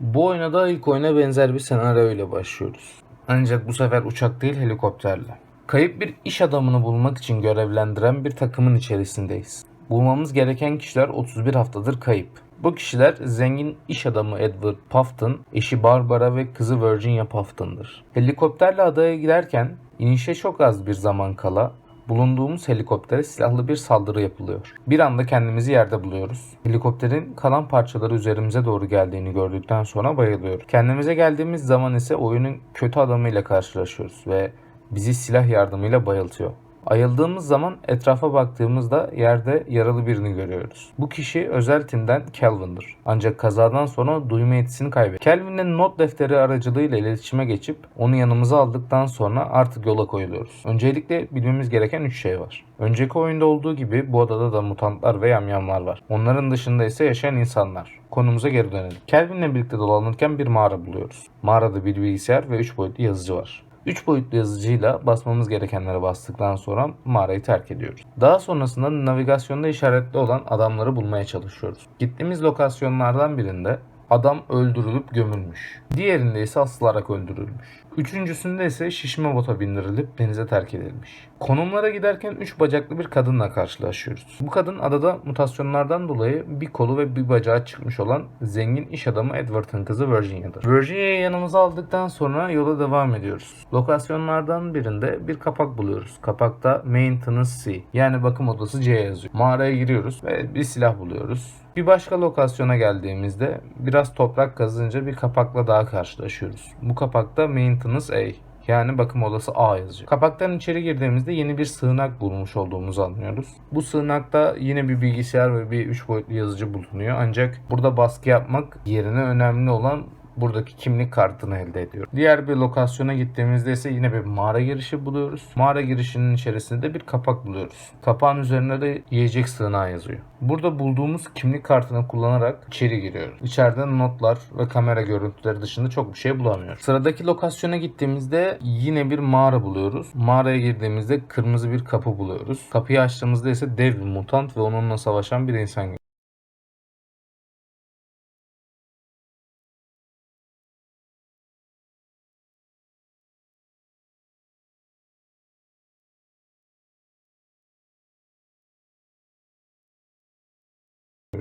Bu oyuna da ilk oyuna benzer bir senaryo ile başlıyoruz. Ancak bu sefer uçak değil helikopterle. Kayıp bir iş adamını bulmak için görevlendiren bir takımın içerisindeyiz. Bulmamız gereken kişiler 31 haftadır kayıp. Bu kişiler zengin iş adamı Edward Puffton, eşi Barbara ve kızı Virginia Puffton'dır. Helikopterle adaya giderken inişe çok az bir zaman kala bulunduğumuz helikoptere silahlı bir saldırı yapılıyor. Bir anda kendimizi yerde buluyoruz. Helikopterin kalan parçaları üzerimize doğru geldiğini gördükten sonra bayılıyoruz. Kendimize geldiğimiz zaman ise oyunun kötü adamıyla karşılaşıyoruz ve bizi silah yardımıyla bayıltıyor. Ayıldığımız zaman etrafa baktığımızda yerde yaralı birini görüyoruz. Bu kişi özel timden Calvin'dir. Ancak kazadan sonra duyma yetisini kaybetti. Calvin'in not defteri aracılığıyla iletişime geçip onu yanımıza aldıktan sonra artık yola koyuluyoruz. Öncelikle bilmemiz gereken 3 şey var. Önceki oyunda olduğu gibi bu adada da mutantlar ve yamyamlar var. Onların dışında ise yaşayan insanlar. Konumuza geri dönelim. Calvin'le birlikte dolanırken bir mağara buluyoruz. Mağarada bir bilgisayar ve 3 boyutlu yazıcı var. 3 boyutlu yazıcıyla basmamız gerekenlere bastıktan sonra mağarayı terk ediyoruz. Daha sonrasında navigasyonda işaretli olan adamları bulmaya çalışıyoruz. Gittiğimiz lokasyonlardan birinde adam öldürülüp gömülmüş. Diğerinde ise asılarak öldürülmüş. Üçüncüsünde ise şişme bota bindirilip denize terk edilmiş. Konumlara giderken üç bacaklı bir kadınla karşılaşıyoruz. Bu kadın adada mutasyonlardan dolayı bir kolu ve bir bacağı çıkmış olan zengin iş adamı Edward'ın kızı Virginia'dır. Virginia'yı yanımıza aldıktan sonra yola devam ediyoruz. Lokasyonlardan birinde bir kapak buluyoruz. Kapakta Maintenance C yani bakım odası C yazıyor. Mağaraya giriyoruz ve bir silah buluyoruz. Bir başka lokasyona geldiğimizde biraz toprak kazınca bir kapakla daha karşılaşıyoruz. Bu kapakta Maintenance A yani bakım odası A yazıyor. Kapaktan içeri girdiğimizde yeni bir sığınak bulmuş olduğumuzu anlıyoruz. Bu sığınakta yine bir bilgisayar ve bir 3 boyutlu yazıcı bulunuyor. Ancak burada baskı yapmak yerine önemli olan buradaki kimlik kartını elde ediyor. Diğer bir lokasyona gittiğimizde ise yine bir mağara girişi buluyoruz. Mağara girişinin içerisinde de bir kapak buluyoruz. Kapağın üzerinde de yiyecek sığınağı yazıyor. Burada bulduğumuz kimlik kartını kullanarak içeri giriyoruz. İçeride notlar ve kamera görüntüleri dışında çok bir şey bulamıyoruz. Sıradaki lokasyona gittiğimizde yine bir mağara buluyoruz. Mağaraya girdiğimizde kırmızı bir kapı buluyoruz. Kapıyı açtığımızda ise dev bir mutant ve onunla savaşan bir insan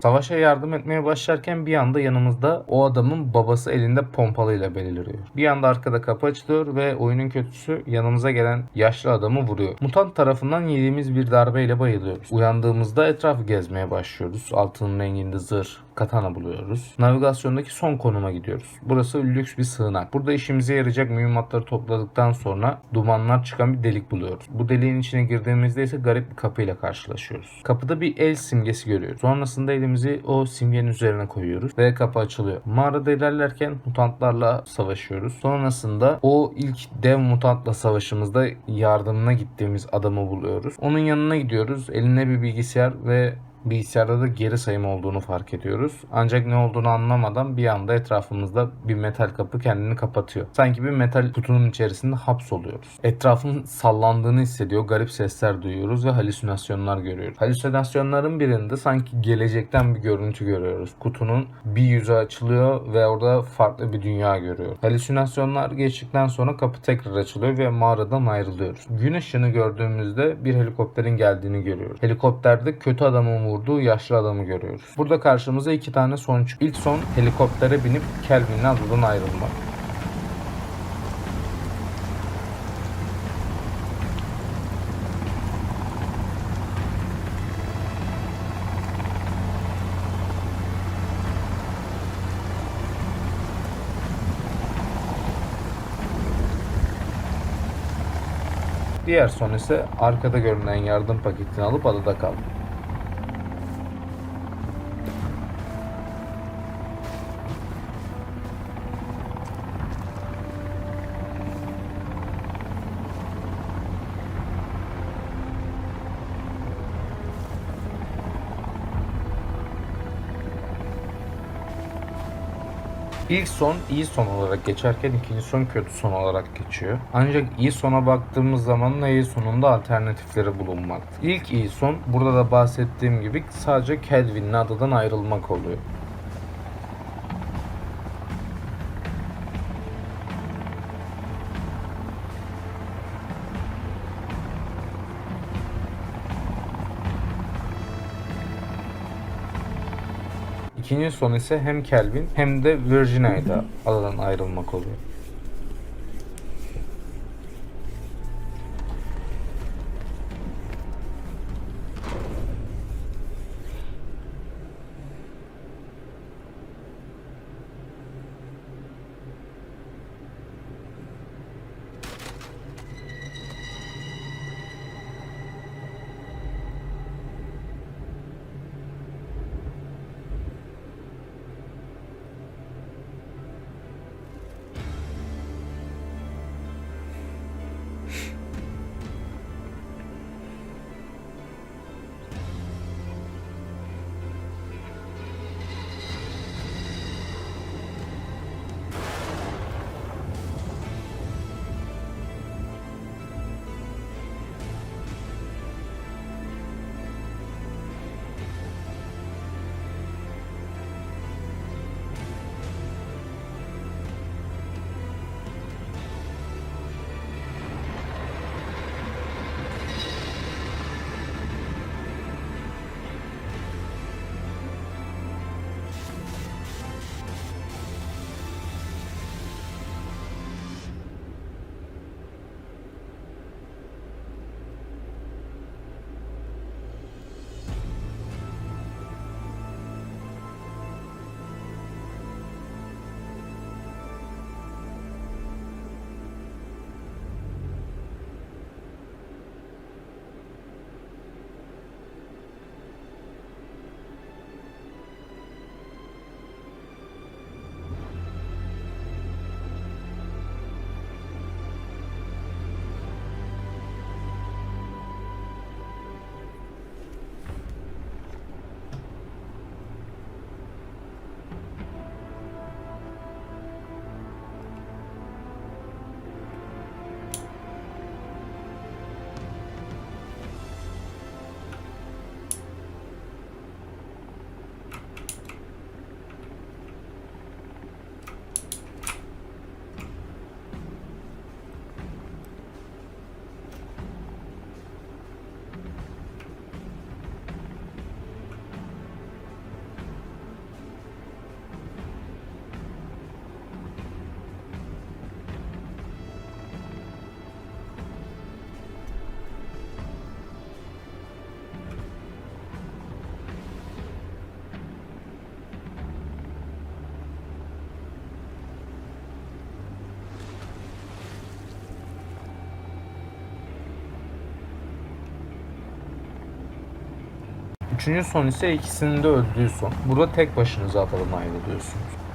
Savaşa yardım etmeye başlarken bir anda yanımızda o adamın babası elinde pompalıyla beliriyor. Bir anda arkada kapı açılıyor ve oyunun kötüsü yanımıza gelen yaşlı adamı vuruyor. Mutant tarafından yediğimiz bir darbeyle bayılıyoruz. Uyandığımızda etrafı gezmeye başlıyoruz. Altının renginde zırh, katana buluyoruz. Navigasyondaki son konuma gidiyoruz. Burası lüks bir sığınak. Burada işimize yarayacak mühimmatları topladıktan sonra dumanlar çıkan bir delik buluyoruz. Bu deliğin içine girdiğimizde ise garip bir kapıyla karşılaşıyoruz. Kapıda bir el simgesi görüyoruz. Sonrasında elimizi o simgenin üzerine koyuyoruz ve kapı açılıyor. Mağarada ilerlerken mutantlarla savaşıyoruz. Sonrasında o ilk dev mutantla savaşımızda yardımına gittiğimiz adamı buluyoruz. Onun yanına gidiyoruz. Eline bir bilgisayar ve bilgisayarda da geri sayım olduğunu fark ediyoruz. Ancak ne olduğunu anlamadan bir anda etrafımızda bir metal kapı kendini kapatıyor. Sanki bir metal kutunun içerisinde hapsoluyoruz. Etrafın sallandığını hissediyor, garip sesler duyuyoruz ve halüsinasyonlar görüyoruz. Halüsinasyonların birinde sanki gelecekten bir görüntü görüyoruz. Kutunun bir yüzü açılıyor ve orada farklı bir dünya görüyoruz. Halüsinasyonlar geçtikten sonra kapı tekrar açılıyor ve mağaradan ayrılıyoruz. Gün ışığını gördüğümüzde bir helikopterin geldiğini görüyoruz. Helikopterde kötü adamın vurduğu yaşlı adamı görüyoruz. Burada karşımıza iki tane son çıkıyor. İlk son helikoptere binip Kelvin'le adadan ayrılmak. Diğer son ise arkada görünen yardım paketini alıp adada kaldı. İlk son iyi son olarak geçerken ikinci son kötü son olarak geçiyor. Ancak iyi sona baktığımız zaman da iyi sonunda alternatifleri bulunmakta. İlk iyi son burada da bahsettiğim gibi sadece Kelvin'le adadan ayrılmak oluyor. İkinci son ise hem Kelvin hem de Virginia'da adadan ayrılmak oluyor. Üçüncü son ise ikisinin de öldüğü son. Burada tek başınıza adadan ayrılıyorsunuz.